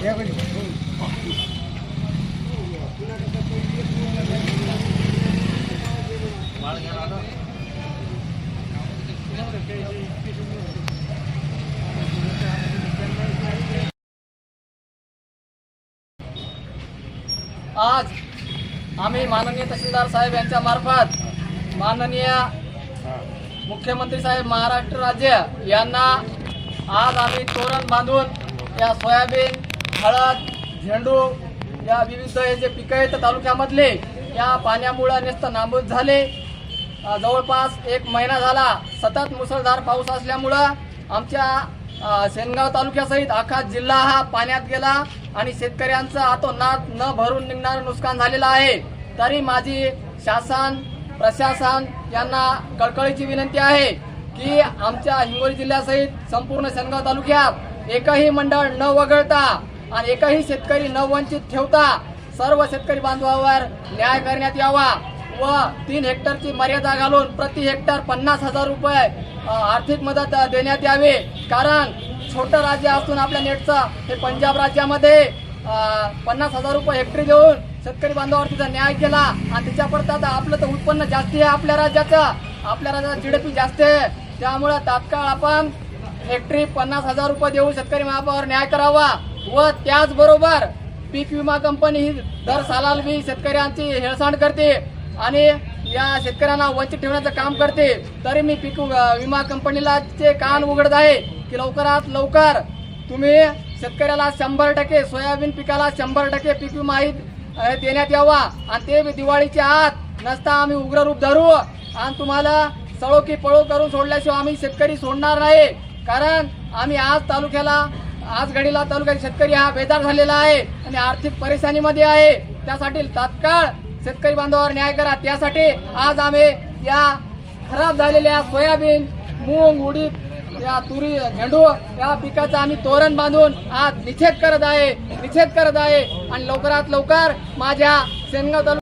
Yeah, wait a minute. आज आम्ही माननीय तहसीलदार साहेब यांच्या मार्फत माननीय मुख्यमंत्री साहेब महाराष्ट्र राज्य यांना आज आम्ही तोरण बांधून या सोयाबीन हळद झेंडू या विविध हे जे पिकं आहेत तालुक्यामधले या पाण्यामुळं नेस्त नाबूद झाले. जवळपास एक महिना झाला सतत मुसळधार पाऊस असल्यामुळं आमच्या सेनगाव तालुक्यासहित अख्खा जिल्हा हा पाण्यात गेला आणि शेतकऱ्यांचं आतोनात न भरून निघणारं नुकसान झालेलं आहे. तरी माझी शासन प्रशासन यांना कळकळीची विनंती आहे की आमच्या हिंगोली जिल्ह्यासहित संपूर्ण सेनगाव तालुक्यात एकही मंडळ न वगळता आणि एकही शेतकरी न वंचित ठेवता सर्व शेतकरी बांधवावर न्याय करण्यात यावा व तीन हेक्टरची मर्यादा घालून प्रति हेक्टर पन्नास हजार रुपये आर्थिक मदत देण्यात यावी. कारण छोटं राज्य असून आपल्या नेटचं हे पंजाब राज्यामध्ये पन्नास हजार रुपये हेक्टरी देऊन शेतकरी बांधवावर तिचा न्याय केला आणि त्याच्या आता आपलं तर उत्पन्न जास्ती आहे आपल्या राज्याचं. आपल्या राज्याचा जीडीपी जास्त आहे. त्यामुळं तात्काळ आपण हेक्टरी पन्नास हजार रुपये देऊन शेतकरी महापावर न्याय करावा. व त्याचबरोबर पीक विमा कंपनी ही दर सालाल बी शेतकऱ्यांची हेळसांड करते आणि या शेतकऱ्यांना वंचित ठेवण्याचं काम करते. तरी मी पीक विमा कंपनीला चे कान उघडत आहे की लवकरात लवकर तुम्ही शेतकऱ्याला शंभर टक्के सोयाबीन पिकाला शंभर टक्के पीक विमा देण्यात यावा. आणि ते दिवाळीच्या आत नसता आम्ही उग्र रूप धरू आणि तुम्हाला सळो की पळो करून सोडल्याशिवाय आम्ही शेतकरी सोडणार नाही. कारण आम्ही आज तालुक्याला आज घडीला तालुक्यात शेतकरी हा बेदार झालेला आहे आणि आर्थिक परेशानीमध्ये आहे. त्यासाठी तात्काळ शेतकरी बांधवावर न्याय करा. त्यासाठी आज आम्ही या खराब झालेल्या सोयाबीन मूग उडीद या तुरी झेंडू या पिकाचं आम्ही तोरण बांधून आज निषेध करत आहे. निषेध करत आहे. आणि लवकरात लवकर माझ्या सेनगाव तालुक्यात